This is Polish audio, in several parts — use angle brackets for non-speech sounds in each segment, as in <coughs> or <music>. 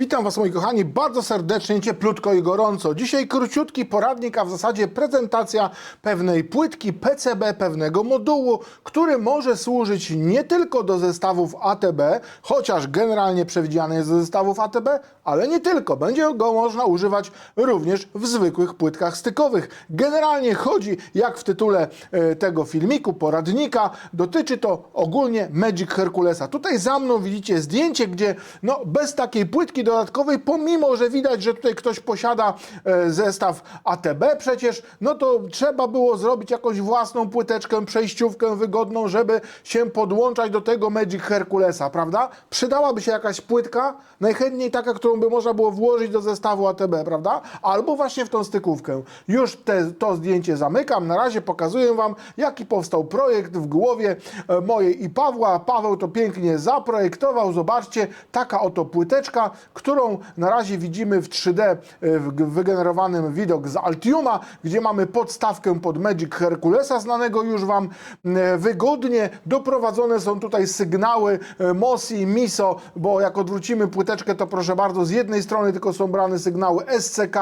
Witam Was moi kochani bardzo serdecznie, cieplutko i gorąco. Dzisiaj króciutki poradnik, a w zasadzie prezentacja pewnej płytki PCB, pewnego modułu, który może służyć nie tylko do zestawów ATB, chociaż generalnie przewidziany jest do zestawów ATB, ale nie tylko. Będzie go można używać również w zwykłych płytkach stykowych. Generalnie chodzi, jak w tytule e, tego filmiku, poradnika, dotyczy to ogólnie Magic Herculesa. Tutaj za mną widzicie zdjęcie, gdzie no, bez takiej płytki dodatkowej, pomimo, że widać, że tutaj ktoś posiada e, zestaw ATB przecież, no to trzeba było zrobić jakąś własną płyteczkę, przejściówkę wygodną, żeby się podłączać do tego Magic Herculesa, prawda? Przydałaby się jakaś płytka, najchętniej taka, którą by można było włożyć do zestawu ATB, prawda? Albo właśnie w tą stykówkę. Już te, to zdjęcie zamykam, na razie pokazuję Wam, jaki powstał projekt w głowie e, mojej i Pawła. Paweł to pięknie zaprojektował, zobaczcie, taka oto płyteczka, którą na razie widzimy w 3D e, wygenerowanym widok z Altiuma, gdzie mamy podstawkę pod Magic Herculesa, znanego już Wam e, wygodnie. Doprowadzone są tutaj sygnały e, MOSI, MISO, bo jak odwrócimy płyteczkę, to proszę bardzo, z jednej strony tylko są brane sygnały SCK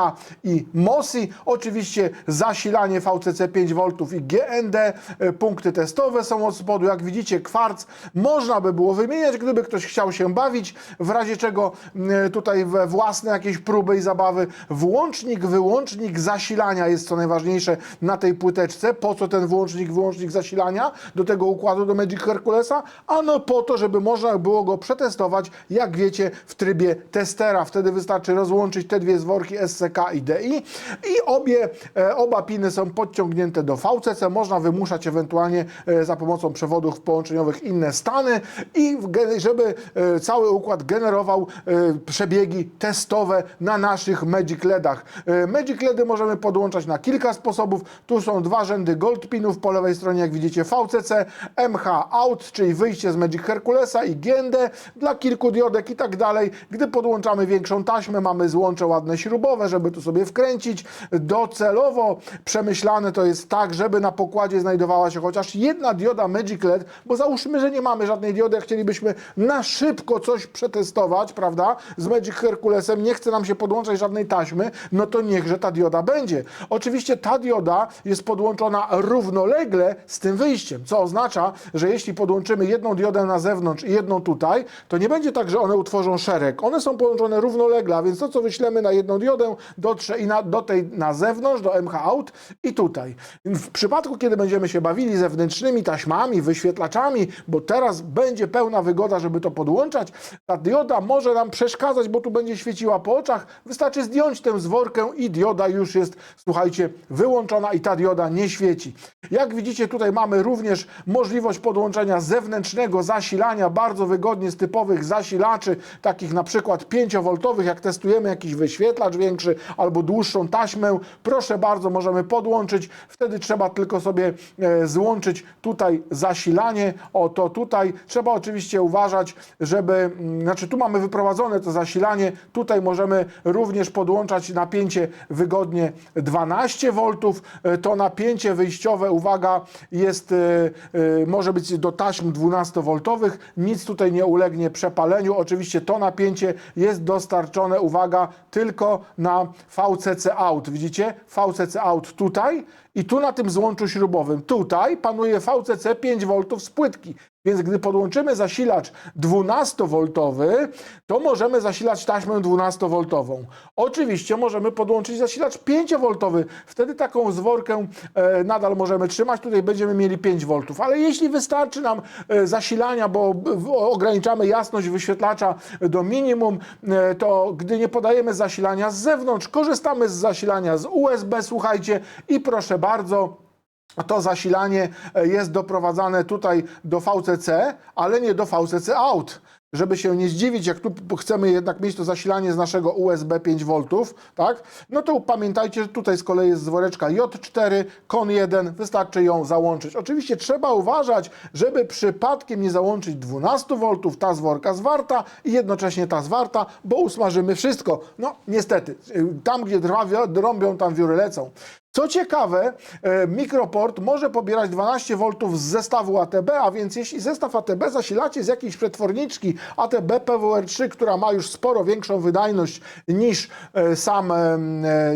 i MOSI. Oczywiście zasilanie VCC 5V i GND. Punkty testowe są od spodu. Jak widzicie, kwarc można by było wymieniać, gdyby ktoś chciał się bawić, w razie czego tutaj we własne jakieś próby i zabawy. Włącznik, wyłącznik zasilania jest co najważniejsze na tej płyteczce. Po co ten włącznik, wyłącznik zasilania do tego układu do Magic Herculesa? Ano po to, żeby można było go przetestować, jak wiecie, w trybie testera. Wtedy wystarczy rozłączyć te dwie zworki SCK i DI i obie, e, oba piny są podciągnięte do VCC. Można wymuszać ewentualnie e, za pomocą przewodów połączeniowych inne stany i żeby e, cały układ generował przebiegi testowe na naszych Magic LEDach. E, Magic LEDy możemy podłączać na kilka sposobów. Tu są dwa rzędy gold pinów po lewej stronie, jak widzicie VCC, MH out, czyli wyjście z Magic Herculesa i GND dla kilku diodek i tak dalej. Gdy podłączamy większą taśmę, mamy złącze ładne śrubowe, żeby tu sobie wkręcić. Docelowo przemyślane to jest tak, żeby na pokładzie znajdowała się chociaż jedna dioda Magic LED, bo załóżmy, że nie mamy żadnej diody, a chcielibyśmy na szybko coś przetestować, prawda, z Magic Herculesem, nie chce nam się podłączać żadnej taśmy, no to niechże ta dioda będzie. Oczywiście ta dioda jest podłączona równolegle z tym wyjściem, co oznacza, że jeśli podłączymy jedną diodę na zewnątrz i jedną tutaj, to nie będzie tak, że one utworzą szereg. One są połączone równolegle, a więc to, co wyślemy na jedną diodę, dotrze i na, do tej na zewnątrz, do MH out i tutaj. W przypadku, kiedy będziemy się bawili zewnętrznymi taśmami, wyświetlaczami, bo teraz będzie pełna wygoda, żeby to podłączać, ta dioda może nam przeszkadzać, bo tu będzie świeciła po oczach. Wystarczy zdjąć tę zworkę i dioda już jest, słuchajcie, wyłączona i ta dioda nie świeci. Jak widzicie, tutaj mamy również możliwość podłączenia zewnętrznego zasilania, bardzo wygodnie z typowych zasilaczy, takich na przykład 5V, jak testujemy jakiś wyświetlacz większy albo dłuższą taśmę. Proszę bardzo, możemy podłączyć. Wtedy trzeba tylko sobie e, złączyć tutaj zasilanie. O to tutaj. Trzeba oczywiście uważać, żeby, mm, znaczy tu mamy wyprowadzone to zasilanie. Tutaj możemy również podłączać napięcie wygodnie 12V. E, To napięcie wyjściowe, uwaga, jest, e, e, może być do taśm 12V. Nic tutaj nie ulegnie przepaleniu. Oczywiście to napięcie jest dostarczone, uwaga, tylko na VCC out. Widzicie? VCC out tutaj i tu na tym złączu śrubowym. Tutaj panuje VCC 5V z płytki. Więc gdy podłączymy zasilacz 12V, to możemy zasilać taśmę 12V. Oczywiście możemy podłączyć zasilacz 5V. Wtedy taką zworkę e, nadal możemy trzymać. Tutaj będziemy mieli 5V. Ale jeśli wystarczy nam e, zasilania, bo ograniczamy jasność wyświetlacza do minimum, e, to gdy nie podajemy zasilania z zewnątrz, korzystamy z zasilania z USB, słuchajcie, i proszę bardzo. To zasilanie e, jest doprowadzane tutaj do VCC, ale nie do VCC out. Żeby się nie zdziwić, jak tu chcemy jednak mieć to zasilanie z naszego USB 5V, tak? No to pamiętajcie, że tutaj z kolei jest zworeczka J4, KON 1, wystarczy ją załączyć. Oczywiście trzeba uważać, żeby przypadkiem nie załączyć 12V, ta zworka zwarta i jednocześnie ta zwarta, bo usmażymy wszystko. No niestety, y, tam gdzie drwa drąbią, tam wióry lecą. Co ciekawe, e, mikroport może pobierać 12 V z zestawu ATB, a więc jeśli zestaw ATB zasilacie z jakiejś przetworniczki ATB PWR3, która ma już sporo większą wydajność niż e, sam, e,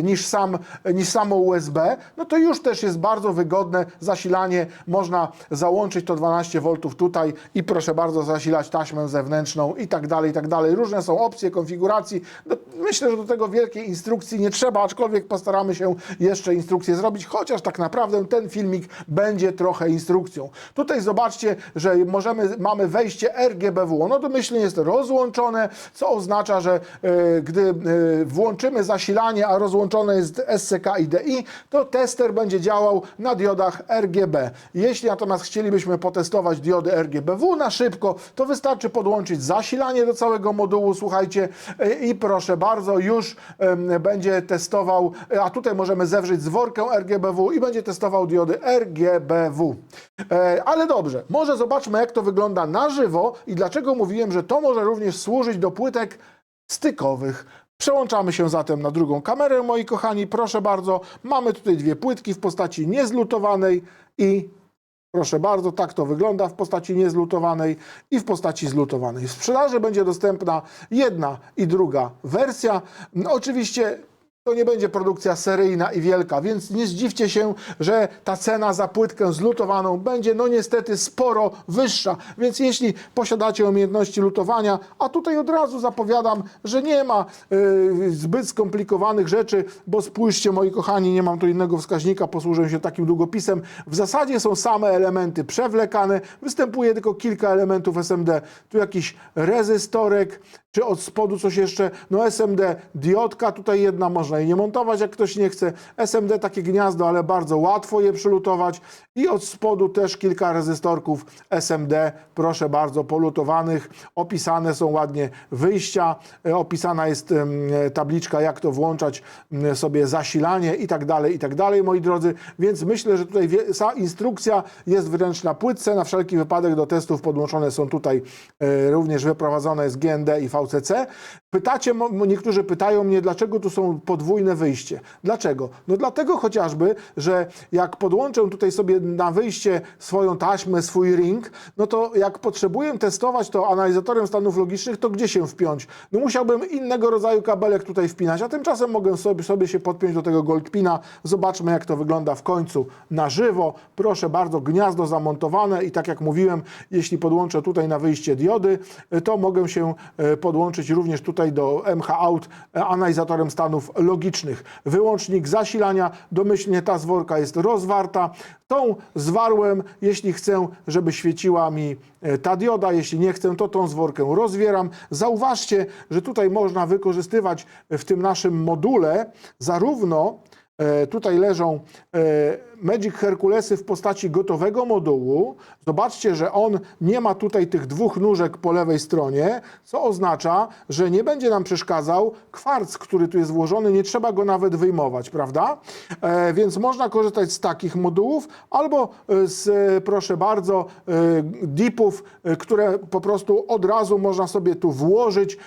niż sam, niż samo USB, no to już też jest bardzo wygodne zasilanie. Można załączyć to 12 V tutaj i proszę bardzo zasilać taśmę zewnętrzną i tak dalej, i tak dalej. Różne są opcje konfiguracji. No, myślę, że do tego wielkiej instrukcji nie trzeba, aczkolwiek postaramy się jeszcze instrukcję zrobić, chociaż tak naprawdę ten filmik będzie trochę instrukcją. Tutaj zobaczcie, że możemy, mamy wejście RGBW. Ono domyślnie jest rozłączone, co oznacza, że e, gdy e, włączymy zasilanie, a rozłączone jest SCK i DI, to tester będzie działał na diodach RGB. Jeśli natomiast chcielibyśmy potestować diody RGBW na szybko, to wystarczy podłączyć zasilanie do całego modułu, słuchajcie, e, i proszę bardzo, już em, będzie testował, a tutaj możemy zewrzeć zworkę RGBW i będzie testował diody RGBW. E, Ale dobrze, może zobaczmy jak to wygląda na żywo i dlaczego mówiłem, że to może również służyć do płytek stykowych. Przełączamy się zatem na drugą kamerę, moi kochani. Proszę bardzo, mamy tutaj dwie płytki w postaci niezlutowanej i Proszę bardzo, tak to wygląda w postaci niezlutowanej i w postaci zlutowanej. W sprzedaży będzie dostępna jedna i druga wersja. Oczywiście to nie będzie produkcja seryjna i wielka, więc nie zdziwcie się, że ta cena za płytkę zlutowaną będzie no niestety sporo wyższa. Więc jeśli posiadacie umiejętności lutowania, a tutaj od razu zapowiadam, że nie ma y, zbyt skomplikowanych rzeczy, bo spójrzcie moi kochani, nie mam tu innego wskaźnika, posłużę się takim długopisem. W zasadzie są same elementy przewlekane, występuje tylko kilka elementów SMD. Tu jakiś rezystorek, czy od spodu coś jeszcze, no SMD diodka, tutaj jedna można jej nie montować, jak ktoś nie chce. SMD takie gniazdo, ale bardzo łatwo je przylutować i od spodu też kilka rezystorków SMD, proszę bardzo, polutowanych. Opisane są ładnie wyjścia, e, opisana jest tabliczka, jak to włączać sobie zasilanie i tak dalej, i tak dalej, moi drodzy. Więc myślę, że tutaj instrukcja jest wręcz na płytce. Na wszelki wypadek do testów podłączone są tutaj e, również wyprowadzone jest GND i VCC. Pytacie, niektórzy pytają mnie, dlaczego tu są podwójne wyjście. Dlaczego? No dlatego chociażby, że jak podłączę tutaj sobie na wyjście swoją taśmę, swój ring, no to jak potrzebuję testować to analizatorem stanów logicznych, to gdzie się wpiąć? No musiałbym innego rodzaju kabelek tutaj wpinać, a tymczasem mogę sobie, sobie się podpiąć do tego Goldpina. Zobaczmy, jak to wygląda w końcu na żywo. Proszę bardzo, gniazdo zamontowane i tak jak mówiłem, jeśli podłączę tutaj na wyjście diody, y, to mogę się y, podłączyć również tutaj do MH Out y, analizatorem stanów logicznych. Wyłącznik zasilania, domyślnie ta zworka jest rozwarta. Tą zwarłem, jeśli chcę, żeby świeciła mi e, ta dioda, jeśli nie chcę, to tą zworkę rozwieram. Zauważcie, że tutaj można wykorzystywać w tym naszym module zarówno e, tutaj leżą e, Magic Herkulesy w postaci gotowego modułu. Zobaczcie, że on nie ma tutaj tych dwóch nóżek po lewej stronie, co oznacza, że nie będzie nam przeszkadzał kwarc, który tu jest włożony, nie trzeba go nawet wyjmować, prawda? E, więc można korzystać z takich modułów albo e, z, e, proszę bardzo, e, dipów, które po prostu od razu można sobie tu włożyć.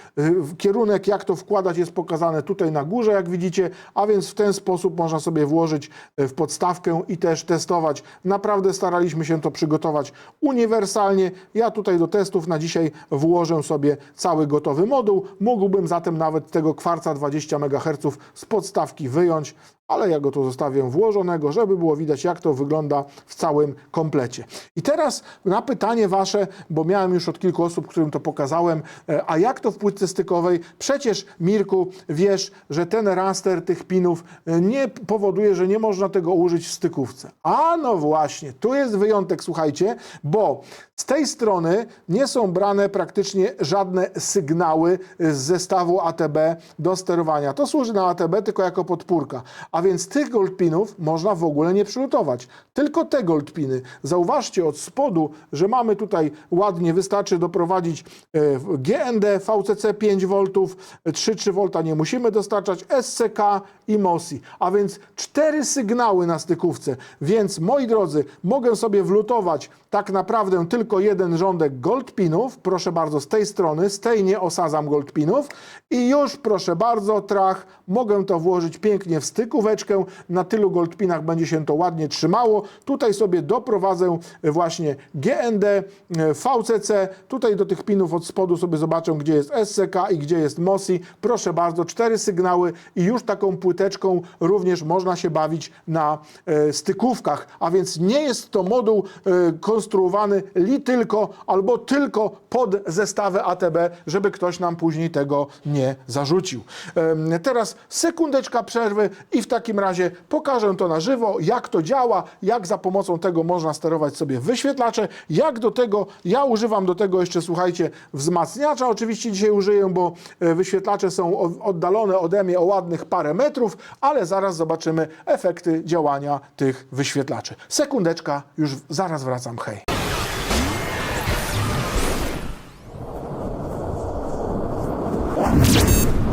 Kierunek, jak to wkładać, jest pokazane tutaj na górze, jak widzicie, a więc w ten sposób można sobie włożyć w podstawkę i też testować. Naprawdę staraliśmy się to przygotować uniwersalnie. Ja tutaj do testów na dzisiaj włożę sobie cały gotowy moduł. Mógłbym zatem nawet tego kwarca 20 MHz z podstawki wyjąć, ale ja go tu zostawię włożonego, żeby było widać, jak to wygląda w całym komplecie. I teraz na pytanie wasze, bo miałem już od kilku osób, którym to pokazałem, e, a jak to w płytce stykowej? Przecież, Mirku, wiesz, że ten raster tych pinów e, nie powoduje, że nie można tego użyć w stykówce. A no właśnie, tu jest wyjątek, słuchajcie, bo z tej strony nie są brane praktycznie żadne sygnały z zestawu ATB do sterowania. To służy na ATB tylko jako podpórka. A więc tych goldpinów można w ogóle nie przylutować. Tylko te goldpiny. Zauważcie od spodu, że mamy tutaj ładnie, wystarczy doprowadzić GND, VCC 5V, 3,3 V nie musimy dostarczać, SCK i MOSI. A więc cztery sygnały na stykówce. Więc moi drodzy, mogę sobie wlutować tak naprawdę tylko jeden rządek goldpinów. Proszę bardzo, z tej strony, z tej nie osadzam goldpinów. I już proszę bardzo, trach, mogę to włożyć pięknie w stykóweczkę na tylu goldpinach będzie się to ładnie trzymało. Tutaj sobie doprowadzę właśnie GND, e, VCC, tutaj do tych pinów od spodu sobie zobaczę, gdzie jest SCK i gdzie jest MOSI. Proszę bardzo, cztery sygnały i już taką płyteczką również można się bawić na e, stykówkach, a więc nie jest to moduł e, konstruowany li tylko albo tylko pod zestawę ATB, żeby ktoś nam później tego nie zarzucił. Teraz sekundeczka przerwy i w takim razie pokażę to na żywo, jak to działa, jak za pomocą tego można sterować sobie wyświetlacze, jak do tego, ja używam do tego jeszcze, słuchajcie, wzmacniacza oczywiście dzisiaj użyję, bo e, wyświetlacze są oddalone ode mnie o ładnych parę metrów, ale zaraz zobaczymy efekty działania tych wyświetlaczy. Sekundeczka, już zaraz wracam, hej.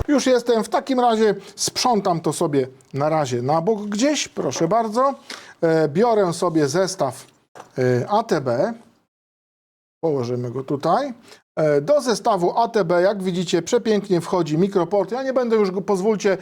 Już jestem. W takim razie sprzątam to sobie na razie na bok gdzieś. Proszę bardzo. E, biorę sobie zestaw e, ATB. Położymy go tutaj. E, Do zestawu ATB, jak widzicie, przepięknie wchodzi mikroport. Ja nie będę już go, pozwólcie,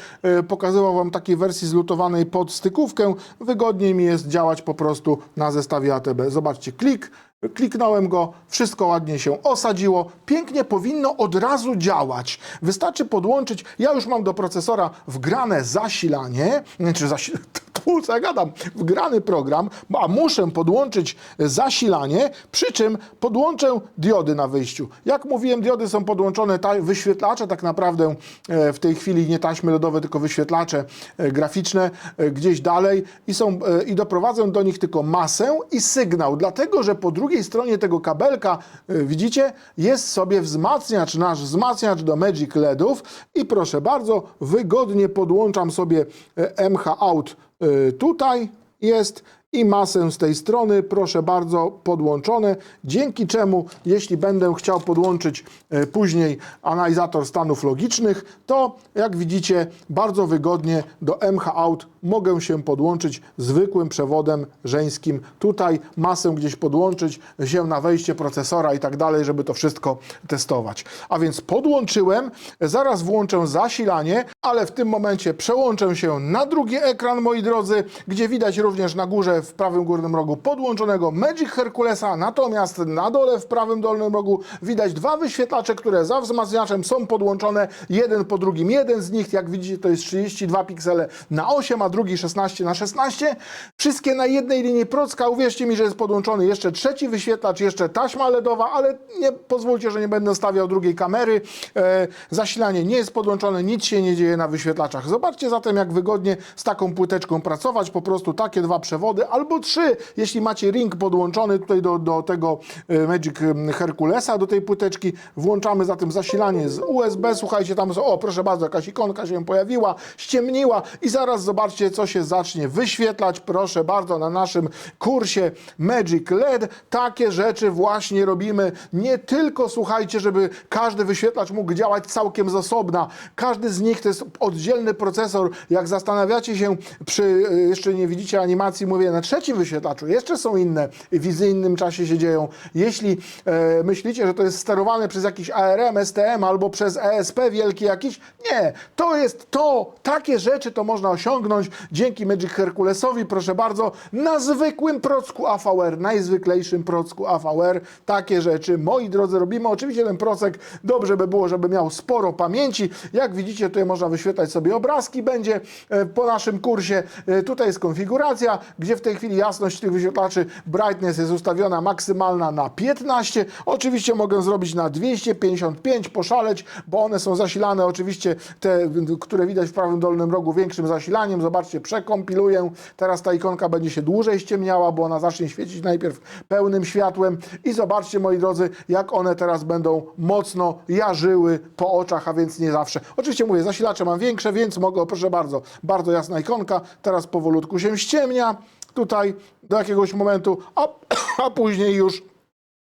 pokazywał Wam takiej wersji zlutowanej pod stykówkę. Wygodniej mi jest działać po prostu na zestawie ATB. Zobaczcie, klik, kliknąłem go, wszystko ładnie się osadziło. Pięknie powinno od razu działać. Wystarczy podłączyć, ja już mam do procesora wgrane zasilanie, czy zasilanie, <laughs> co ja gadam, wgrany program, a muszę podłączyć zasilanie, przy czym podłączę diody na wyjściu. Jak mówiłem, diody są podłączone, ta, wyświetlacze tak naprawdę e, w tej chwili nie taśmy LEDowe, tylko wyświetlacze e, graficzne e, gdzieś dalej i, są, e, i doprowadzę do nich tylko masę i sygnał, dlatego że po drugiej stronie tego kabelka, e, widzicie, jest sobie wzmacniacz, nasz wzmacniacz do Magic LEDów i proszę bardzo, wygodnie podłączam sobie e, MH Out e, tutaj jest i masę z tej strony, proszę bardzo, podłączone, dzięki czemu, jeśli będę chciał podłączyć e, później analizator stanów logicznych, to jak widzicie, bardzo wygodnie do MH Out mogę się podłączyć zwykłym przewodem żeńskim. Tutaj masę gdzieś podłączyć, się na wejście procesora i tak dalej, żeby to wszystko testować. A więc podłączyłem, zaraz włączę zasilanie, ale w tym momencie przełączę się na drugi ekran, moi drodzy, gdzie widać również na górze w prawym górnym rogu podłączonego Magic Herculesa, natomiast na dole w prawym dolnym rogu widać dwa wyświetlacze, które za wzmacniaczem są podłączone, jeden po drugim. Jeden z nich, jak widzicie, to jest 32 piksele na 8, a drugi 16 na 16. Wszystkie na jednej linii procka. Uwierzcie mi, że jest podłączony jeszcze trzeci wyświetlacz, jeszcze taśma LEDowa, ale nie pozwólcie, że nie będę stawiał drugiej kamery. E, zasilanie nie jest podłączone, nic się nie dzieje na wyświetlaczach. Zobaczcie zatem, jak wygodnie z taką płyteczką pracować. Po prostu takie dwa przewody albo trzy, jeśli macie ring podłączony tutaj do, do tego e, Magic em, Herculesa, do tej płyteczki. Włączamy zatem zasilanie z USB. Słuchajcie, tam są, o proszę bardzo, jakaś ikonka się pojawiła, ściemniła i zaraz zobaczcie, co się zacznie wyświetlać. Proszę bardzo, na naszym kursie Magic LED takie rzeczy właśnie robimy. Nie tylko, słuchajcie, żeby każdy wyświetlacz mógł działać całkiem z osobna. Każdy z nich to jest oddzielny procesor. Jak zastanawiacie się przy, y, jeszcze nie widzicie animacji, mówię na trzecim wyświetlaczu, jeszcze są inne w wizyjnym czasie się dzieją. Jeśli e, myślicie, że to jest sterowane przez jakiś ARM, STM albo przez ESP wielki jakiś, nie. To jest to, takie rzeczy to można osiągnąć dzięki Magic Herculesowi, proszę bardzo, na zwykłym procku AVR, najzwyklejszym procku AVR. Takie rzeczy, moi drodzy, robimy. Oczywiście ten procek dobrze by było, żeby miał sporo pamięci. Jak widzicie, tutaj można wyświetlać sobie obrazki, będzie e, po naszym kursie. E, Tutaj jest konfiguracja, gdzie w tej chwili jasność tych wyświetlaczy brightness jest ustawiona maksymalna na 15. Oczywiście mogę zrobić na 255, poszaleć, bo one są zasilane oczywiście te, które widać w prawym dolnym rogu większym zasilaniem. Zobaczcie, przekompiluję. Teraz ta ikonka będzie się dłużej ściemniała, bo ona zacznie świecić najpierw pełnym światłem i zobaczcie, moi drodzy, jak one teraz będą mocno jarzyły po oczach, a więc nie zawsze. Oczywiście mówię, zasilacze mam większe, więc mogę, proszę bardzo, bardzo jasna ikonka. Teraz powolutku się ściemnia tutaj do jakiegoś momentu, a, <coughs> a później już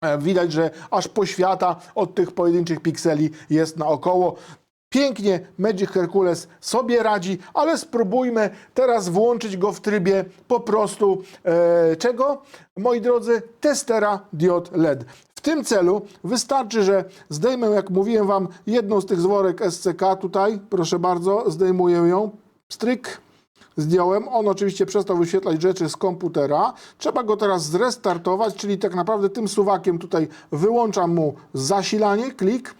e, widać, że aż poświata od tych pojedynczych pikseli jest naokoło. Pięknie Magic Hercules sobie radzi, ale spróbujmy teraz włączyć go w trybie po prostu e, czego? Moi drodzy, testera diod LED. W tym celu wystarczy, że zdejmę, jak mówiłem Wam, jedną z tych zworek SCK tutaj, proszę bardzo, zdejmuję ją, stryk. Zdjąłem. On oczywiście przestał wyświetlać rzeczy z komputera. Trzeba go teraz zrestartować, czyli tak naprawdę tym suwakiem tutaj wyłączam mu zasilanie, klik.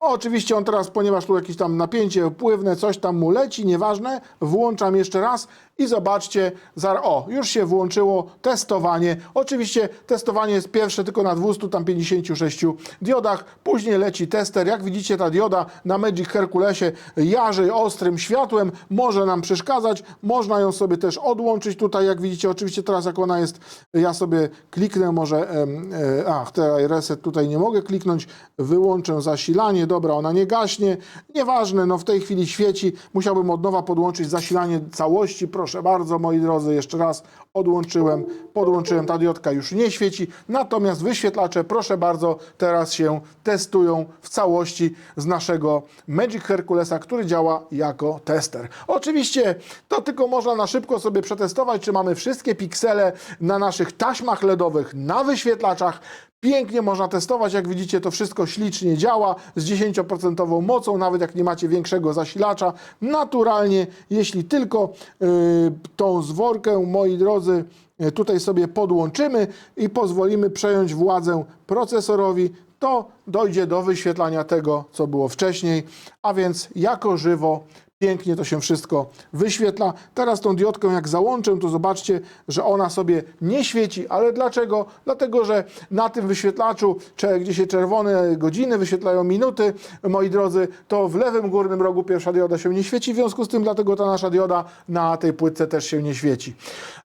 Oczywiście on teraz, ponieważ tu jakieś tam napięcie pływne, coś tam mu leci, nieważne, włączam jeszcze raz i zobaczcie, zar- o, już się włączyło testowanie. Oczywiście testowanie jest pierwsze tylko na 256 diodach, później leci tester. Jak widzicie, ta dioda na Magic Herculesie jarzy ostrym światłem, może nam przeszkadzać, można ją sobie też odłączyć tutaj, jak widzicie, oczywiście teraz jak ona jest, ja sobie kliknę, może, e, ach, teraz reset tutaj nie mogę kliknąć, wyłączę zasilanie, dobra, ona nie gaśnie, nieważne, no w tej chwili świeci, musiałbym od nowa podłączyć zasilanie całości, proszę bardzo, moi drodzy, jeszcze raz odłączyłem, podłączyłem, ta diodka już nie świeci, natomiast wyświetlacze, proszę bardzo, teraz się testują w całości z naszego Magic Herculesa, który działa jako tester. Oczywiście to tylko można na szybko sobie przetestować, czy mamy wszystkie piksele na naszych taśmach LEDowych, na wyświetlaczach, Pięknie można testować, jak widzicie to wszystko ślicznie działa z 10% mocą, nawet jak nie macie większego zasilacza. Naturalnie, jeśli tylko y, tą zworkę, moi drodzy, y, tutaj sobie podłączymy i pozwolimy przejąć władzę procesorowi, to dojdzie do wyświetlania tego, co było wcześniej, a więc jako żywo Pięknie to się wszystko wyświetla. Teraz tą diodkę jak załączę, to zobaczcie, że ona sobie nie świeci. Ale dlaczego? Dlatego, że na tym wyświetlaczu, gdzie się czerwone godziny wyświetlają minuty, moi drodzy, to w lewym górnym rogu pierwsza dioda się nie świeci. W związku z tym dlatego ta nasza dioda na tej płytce też się nie świeci.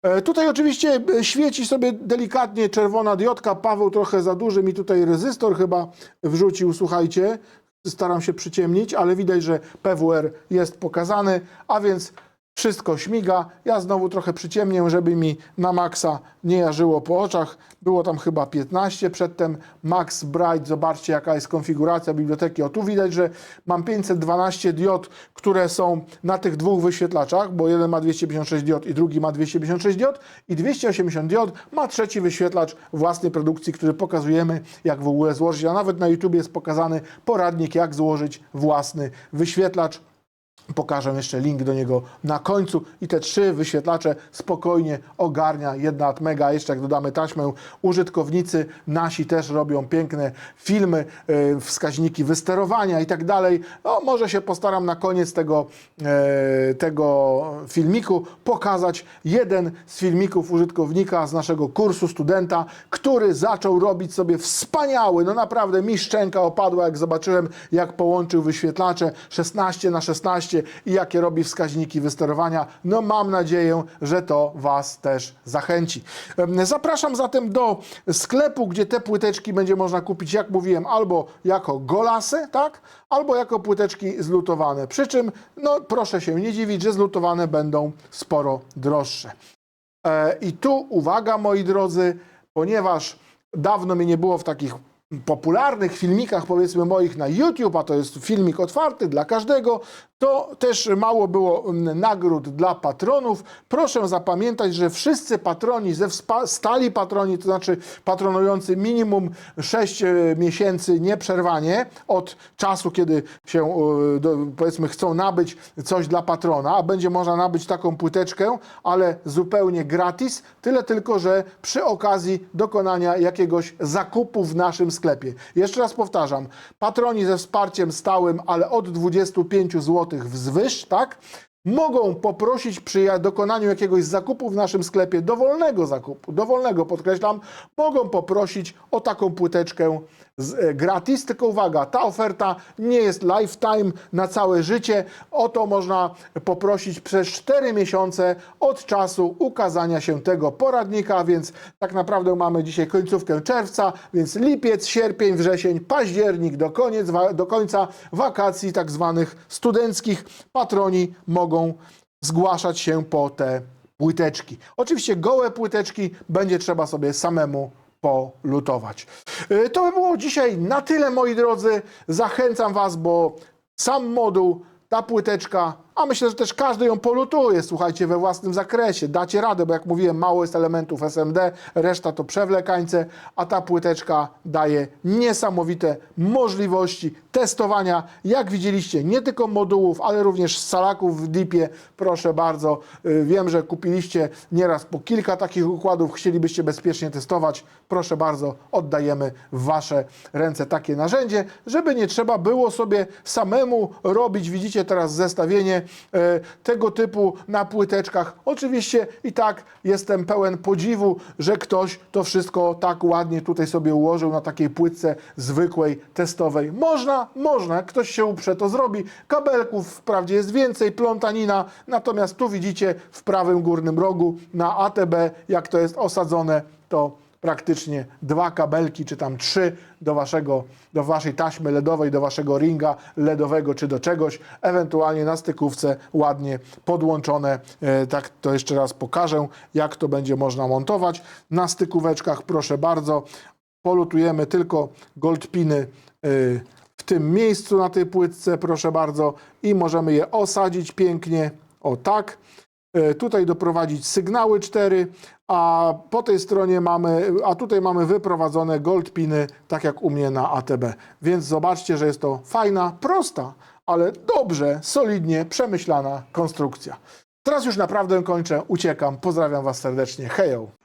E, Tutaj oczywiście e, świeci sobie delikatnie czerwona diodka. Paweł trochę za duży mi tutaj rezystor chyba wrzucił, słuchajcie. Staram się przyciemnić, ale widać, że PWR jest pokazany, a więc wszystko śmiga. Ja znowu trochę przyciemnię, żeby mi na maksa nie jarzyło po oczach. Było tam chyba 15 przedtem. Max Bright, zobaczcie jaka jest konfiguracja biblioteki. O tu widać, że mam 512 diod, które są na tych dwóch wyświetlaczach, bo jeden ma 256 diod i drugi ma 256 diod i 280 diod ma trzeci wyświetlacz własnej produkcji, który pokazujemy jak w ogóle złożyć. A nawet na YouTube jest pokazany poradnik jak złożyć własny wyświetlacz. Pokażę jeszcze link do niego na końcu i te trzy wyświetlacze spokojnie ogarnia jedna Atmega. Jeszcze jak dodamy taśmę, użytkownicy nasi też robią piękne filmy, e, wskaźniki wysterowania i tak dalej. No, może się postaram na koniec tego, e, tego filmiku pokazać jeden z filmików użytkownika z naszego kursu studenta, który zaczął robić sobie wspaniały, no naprawdę mi szczęka opadła, jak zobaczyłem, jak połączył wyświetlacze 16 na 16 i jakie robi wskaźniki wysterowania. No mam nadzieję, że to Was też zachęci. Zapraszam zatem do sklepu, gdzie te płyteczki będzie można kupić, jak mówiłem, albo jako golasy, tak? Albo jako płyteczki zlutowane. Przy czym, no proszę się nie dziwić, że zlutowane będą sporo droższe. E, I tu uwaga, moi drodzy, ponieważ dawno mnie nie było w takich popularnych filmikach, powiedzmy moich na YouTube, a to jest filmik otwarty dla każdego, to też mało było mm, nagród dla patronów. Proszę zapamiętać, że wszyscy patroni ze stali patroni, to znaczy patronujący minimum 6 e, miesięcy nieprzerwanie od czasu, kiedy się e, powiedzmy chcą nabyć coś dla patrona, a będzie można nabyć taką płyteczkę, ale zupełnie gratis, tyle tylko, że przy okazji dokonania jakiegoś zakupu w naszym sklepie. Jeszcze raz powtarzam, patroni ze wsparciem stałym, ale od 25 zł wzwyż, tak? Mogą poprosić przy dokonaniu jakiegoś zakupu w naszym sklepie, dowolnego zakupu, dowolnego podkreślam, mogą poprosić o taką płyteczkę gratis. Tylko uwaga, ta oferta nie jest lifetime na całe życie. O to można poprosić przez 4 miesiące od czasu ukazania się tego poradnika, więc tak naprawdę mamy dzisiaj końcówkę czerwca, więc lipiec, sierpień, wrzesień, październik do, koniec, do końca wakacji tak zwanych studenckich patroni mogą zgłaszać się po te płyteczki. Oczywiście gołe płyteczki będzie trzeba sobie samemu polutować. Y, To by było dzisiaj na tyle, moi drodzy. Zachęcam Was, bo sam moduł, ta płyteczka a myślę, że też każdy ją polutuje, słuchajcie, we własnym zakresie. Dacie radę, bo jak mówiłem, mało jest elementów SMD, reszta to przewlekańce, a ta płyteczka daje niesamowite możliwości testowania, jak widzieliście, nie tylko modułów, ale również salaków w dipie. Proszę bardzo, y, wiem, że kupiliście nieraz po kilka takich układów, chcielibyście bezpiecznie testować. Proszę bardzo, oddajemy w Wasze ręce takie narzędzie, żeby nie trzeba było sobie samemu robić. Widzicie teraz zestawienie tego typu na płyteczkach. Oczywiście i tak jestem pełen podziwu, że ktoś to wszystko tak ładnie tutaj sobie ułożył na takiej płytce zwykłej, testowej. Można, można, ktoś się uprze, to zrobi. Kabelków wprawdzie jest więcej, plątanina, natomiast tu widzicie w prawym górnym rogu na ATB, jak to jest osadzone, to praktycznie dwa kabelki, czy tam trzy do, waszego, do waszej taśmy LEDowej, do waszego ringa LEDowego, czy do czegoś, ewentualnie na stykówce ładnie podłączone. E, tak to jeszcze raz pokażę, jak to będzie można montować. Na stykóweczkach, proszę bardzo, polutujemy tylko goldpiny y, w tym miejscu na tej płytce, proszę bardzo, i możemy je osadzić pięknie, o tak. E, Tutaj doprowadzić sygnały 4, a po tej stronie mamy, a tutaj mamy wyprowadzone goldpiny, tak jak u mnie na ATB. Więc zobaczcie, że jest to fajna, prosta, ale dobrze, solidnie przemyślana konstrukcja. Teraz już naprawdę kończę, uciekam, pozdrawiam Was serdecznie, hejo!